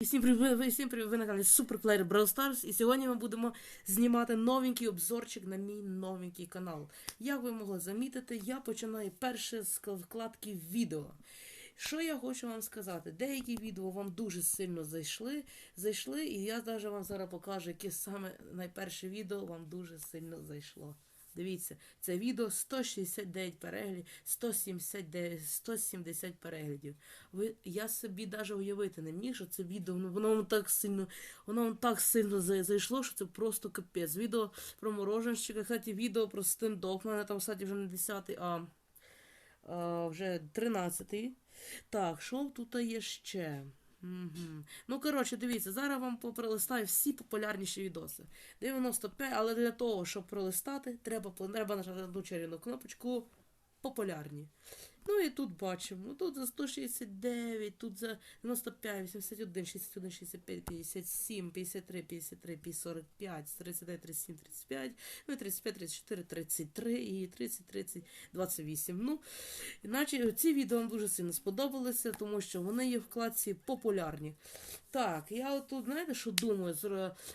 І всім привіт, ви всім привіт, на каналі Суперплеєр Brawl Stars. І сьогодні ми будемо знімати новенький обзорчик на мій новенький канал. Як ви могли замітити, я починаю перше з вкладки відео. Що я хочу вам сказати? Деякі відео вам дуже сильно зайшли, зайшли, і я навіть вам зараз покажу, яке саме найперше відео вам дуже сильно зайшло. Дивіться, це відео 169 переглядів, 179, 170 переглядів. Ви, я собі навіть уявити не міг, що це відео, ну, воно вам так сильно, воно вам так сильно зайшло, що це просто капець. Відео про мороженщика, кстати, відео про стендок, у мене там, кстати, вже не 10, а, а вже 13-й. Так, що тут є ще? Ну, коротше, дивіться, зараз вам пролистаю всі популярніші відоси. 95, але для того, щоб пролистати, треба, треба нажати одну чарівну кнопочку популярні. Ну і тут бачимо. Тут за 169, тут за 95, 81, 61, 65, 57, 53, 53, 45, 39, 37, 35, ну і 35, 34, 33 і 30, 30, 28. Ну, іначе ці відео вам дуже сильно сподобалися, тому що вони є в вкладці популярні. Так, я от тут, знаєте, що думаю,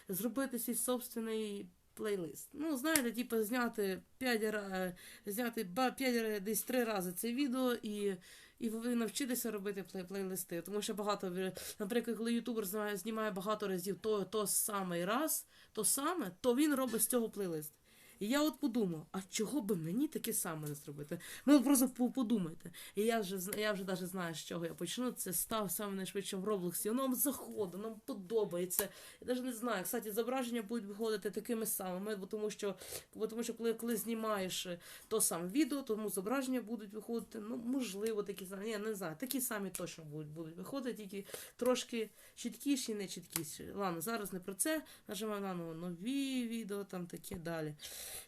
зробити свій собственний плейлист. Ну, знаєте, типу, зняти 5, ра- зняти 5, десь 3 рази це відео і. І ви навчитеся робити плей- плейлисти, тому що багато, наприклад, коли ютубер знімає багато разів то, то саме раз, то саме, то він робить з цього плейлист. І я от подумав, а чого би мені таке саме не зробити? Ну просто подумайте. І я вже я вже навіть знаю, з чого я почну. Це став саме найшвидше в Роблоксі. Воно вам заходить, нам подобається. Я навіть не знаю. Кстати, зображення будуть виходити такими самими, бо тому що, бо тому що коли, коли знімаєш е, то саме відео, тому зображення будуть виходити, ну, можливо, такі самі. Ні, не знаю, такі самі точно будуть, будуть виходити, тільки трошки чіткіші, не чіткіші. Ладно, зараз не про це. Нажимаю на нові відео, там таке далі.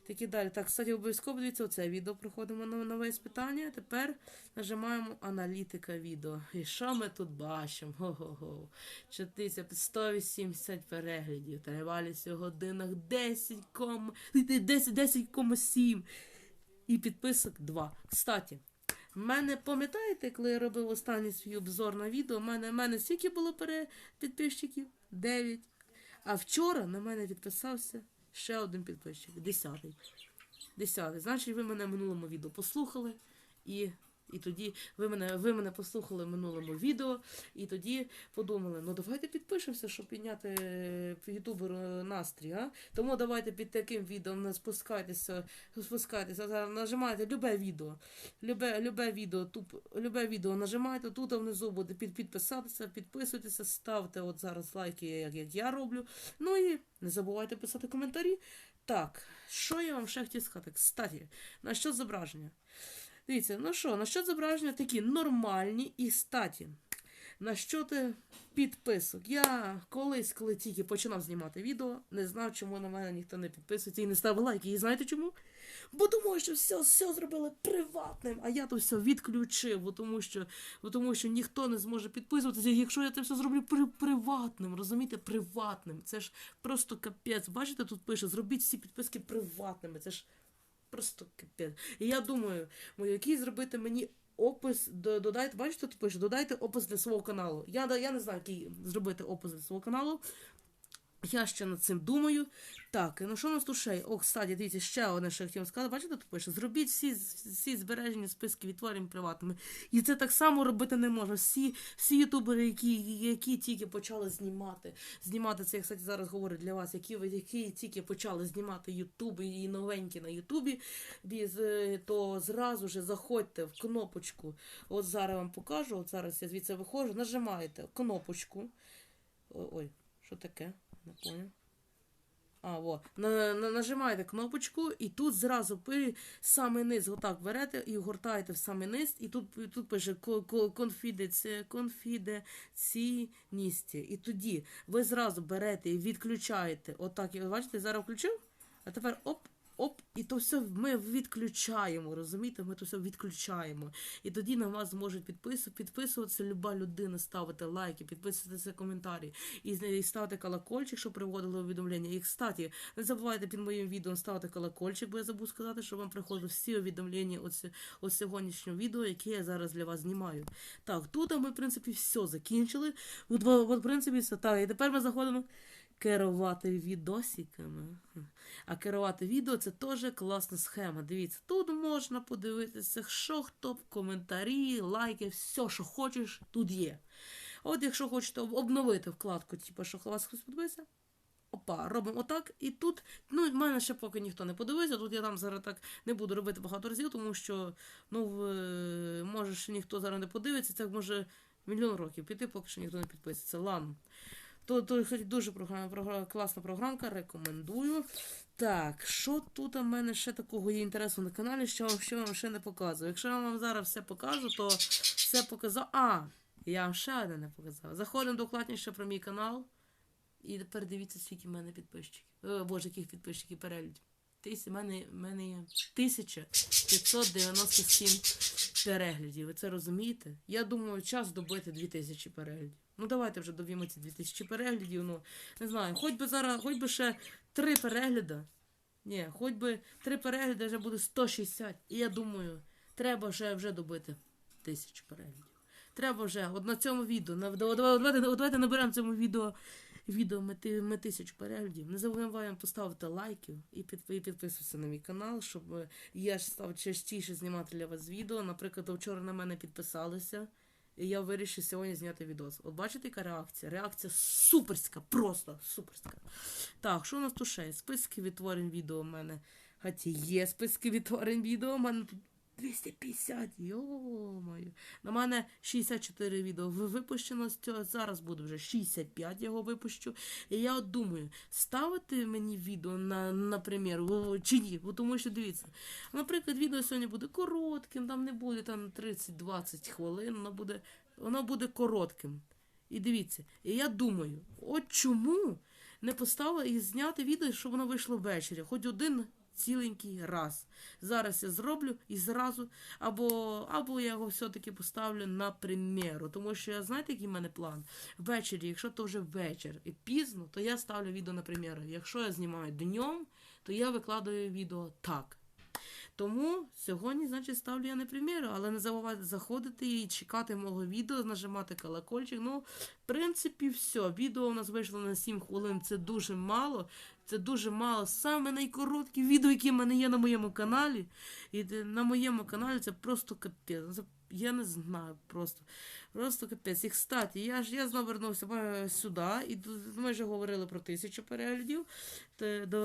Такі далі. Так, кстати, обов'язково дивіться оце відео. Проходимо на нове іспитання. Тепер нажимаємо аналітика відео. І що ми тут бачимо? Го-го-го. 180 переглядів. Тривалість у годинах 10, 10, 10,7. І підписок 2. Кстати, в мене, пам'ятаєте, коли я робив останній свій обзор на відео, в мене, в мене скільки було пере... підписчиків? 9. А вчора на мене відписався ще один підписчик. Десятий. Десятий. Значить, ви мене в минулому відео послухали і. І тоді ви мене, ви мене послухали в минулому відео, і тоді подумали, ну давайте підпишемося, щоб підняти е, ютуберу настрій. А? Тому давайте під таким відео не спускайтеся, спускайтеся, нажимайте любе відео. Любе, любе відео, туп, любе відео нажимайте, тут внизу буде під, підписатися, підписуйтеся, ставте от зараз лайки, як, як я роблю. Ну і не забувайте писати коментарі. Так, що я вам ще хотів сказати? Кстати, на що зображення? Дивіться, ну що, на що зображення такі нормальні і статі. На що ти підписок? Я колись, коли тільки починав знімати відео, не знав, чому на мене ніхто не підписується і не ставив лайки. І знаєте чому? Бо думаю, що все, все зробили приватним, а я то все відключив, бо тому що, бо тому що ніхто не зможе підписуватися, якщо я це все зроблю при, приватним, розумієте, приватним. Це ж просто капець. Бачите, тут пише, зробіть всі підписки приватними. Це ж просто капець. І я думаю, який зробити мені опис, до- додайте, бачите, тут пише, додайте опис для свого каналу. Я, я не знаю, який зробити опис для свого каналу. Я ще над цим думаю. Так, ну що у нас тут ще? є? О, кстати, дивіться, ще одне, що я хотів сказати. Бачите, тут пише, зробіть всі, всі збережені списки відтворень приватними. І це так само робити не можна. Всі, всі ютубери, які, які тільки почали знімати, знімати це, я, кстати, зараз говорю для вас, які, які тільки почали знімати ютуб і новенькі на ютубі, е, то зразу ж заходьте в кнопочку. От зараз вам покажу, от зараз я звідси виходжу, нажимаєте кнопочку. Ой, що таке? Не понял. А, во. На, на, нажимаєте кнопочку, і тут зразу пи, самий низ отак берете і гортаєте в самий низ, і тут, тут пише ко- ко- конфіденці- конфіденційність. І тоді ви зразу берете і відключаєте. Отак, бачите, зараз включив, а тепер оп, Оп, і то все ми відключаємо, розумієте? Ми то все відключаємо. І тоді на вас зможуть підпису- підписуватися люба людина, ставити лайки, підписуватися коментарі і, ставити колокольчик, щоб приводили увідомлення. І, кстати, не забувайте під моїм відео ставити колокольчик, бо я забув сказати, що вам приходять всі увідомлення от, от сьогоднішнього відео, яке я зараз для вас знімаю. Так, тут ми, в принципі, все закінчили. В принципі, все так. І тепер ми заходимо керувати відосиками. А керувати відео це теж класна схема. Дивіться, тут можна подивитися, що хто, коментарі, лайки, все, що хочеш, тут є. От якщо хочете обновити вкладку, типу, що вас хтось подивився, опа, робимо отак. І тут, ну, в мене ще поки ніхто не подивився, тут я там зараз так не буду робити багато разів, тому що, ну, може, ще ніхто зараз не подивиться, це може мільйон років піти, поки що ніхто не підписується. Ладно. То хоч дуже програма, програма, класна програмка, рекомендую. Так, що тут у мене ще такого є інтересу на каналі, що, що я вам ще не показую. Якщо я вам зараз все покажу, то все показав. А, я вам ще одне не показав. Заходимо докладніше про мій канал. І тепер дивіться, скільки в мене підписчиків. О, боже, яких підписчиків переглядів. Тисяч, в мене, мене є 1597 переглядів. Ви це розумієте? Я думаю, час добити 2000 переглядів. Ну давайте вже доб'ємо ці 2000 переглядів. Ну, не знаю, хоч би зараз, хоч би ще 3 перегляди. Ні, хоч би 3 перегляди вже буде 160. І я думаю, треба вже, вже добити 1000 переглядів. Треба вже, от на цьому відео, на, давай- давай- давайте, давайте наберемо цьому відео відео ми, ти- ми тисячу переглядів. Не забуваємо поставити лайків і, під, і підписуватися на мій канал, щоб я став частіше знімати для вас відео. Наприклад, вчора на мене підписалися, і я вирішив сьогодні зняти відос. От бачите, яка реакція? Реакція суперська, просто суперська. Так, що у нас тут ще? Списки відтворень відео у мене. Хоча є списки відтворень відео, у мене тут 250, йо-моє. На мене 64 відео випущено, з цього зараз буде вже 65 його випущу. І я от думаю, ставити мені відео на, наприклад, чи ні? Тому що дивіться, наприклад, відео сьогодні буде коротким, там не буде там 30-20 хвилин, воно буде, воно буде коротким. І дивіться, і я думаю, от чому не поставити і зняти відео, щоб воно вийшло ввечері, хоч один ціленький раз. Зараз я зроблю і зразу, або, або я його все-таки поставлю на прем'єру. Тому що я знаєте, який в мене план? Ввечері, якщо то вже вечір і пізно, то я ставлю відео на прем'єру. Якщо я знімаю днем, то я викладаю відео так. Тому сьогодні, значить, ставлю я не прем'єру, але не забувайте заходити і чекати мого відео, нажимати колокольчик. Ну, в принципі, все. Відео у нас вийшло на 7 хвилин. Це дуже мало. Це дуже мало. Саме найкороткі відео, які в мене є на моєму каналі. І на моєму каналі це просто капець. Я не знаю просто. Просто капець. І кстати, я ж я знову вернувся сюди, і ми вже говорили про тисячу переглядів.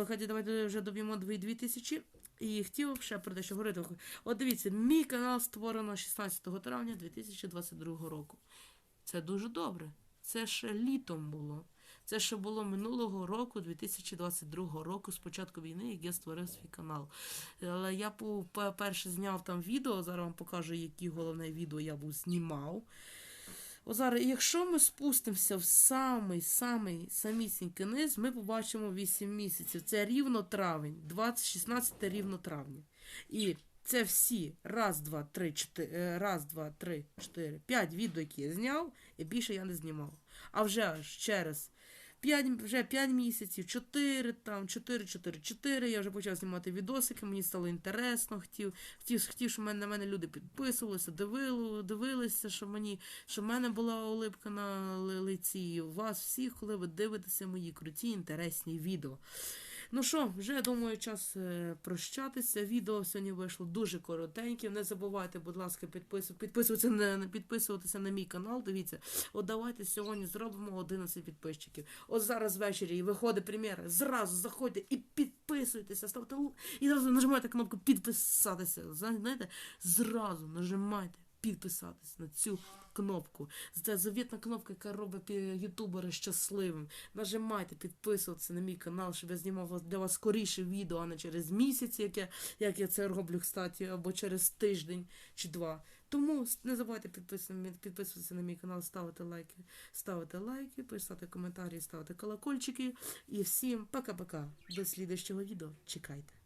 Ході, давайте вже доб'ємо дві, тисячі. І хотів ще про дещо говорити. От дивіться, мій канал створено 16 травня 2022 року. Це дуже добре. Це ще літом було. Це ще було минулого року, 2022 року, з початку війни, як я створив свій канал. Але я перше зняв там відео, зараз вам покажу, які головне відео я був знімав. О, зараз, якщо ми спустимося в самий самий самісінький низ, ми побачимо 8 місяців. Це рівно травень, 20, 16 рівно травня. І це всі раз, два, три, чотири, е, раз, два, три, чотири, п'ять відео, які я зняв, і більше я не знімав. А вже аж через 5, вже 5 місяців, 4, там, 4, 4, 4, я вже почав знімати відосики, мені стало інтересно, хотів, хотів, хотів щоб на мене люди підписувалися, дивили, дивилися, що мені, що в мене була улипка на лиці. У вас всіх, коли ви дивитеся мої круті, інтересні відео. Ну що, вже думаю, час е, прощатися. Відео сьогодні вийшло дуже коротеньке. Не забувайте, будь ласка, підпису- підписуватися на підписуватися на мій канал. Дивіться, от давайте сьогодні зробимо 11 підписчиків. От зараз ввечері виходить прем'єра. Зразу заходьте і підписуйтеся, ставте і зразу нажимайте кнопку підписатися. Знаєте, зразу нажимайте підписатись на цю кнопку. Це завітна кнопка, яка робить пі- ютубера щасливим. Нажимайте підписуватися на мій канал, щоб я знімав для вас скоріше відео, а не через місяць, як я, як я це роблю, кстати, або через тиждень чи два. Тому не забувайте підписуватися, на мій канал, ставити лайки, ставити лайки, писати коментарі, ставити колокольчики. І всім пока-пока. До слідущого відео. Чекайте.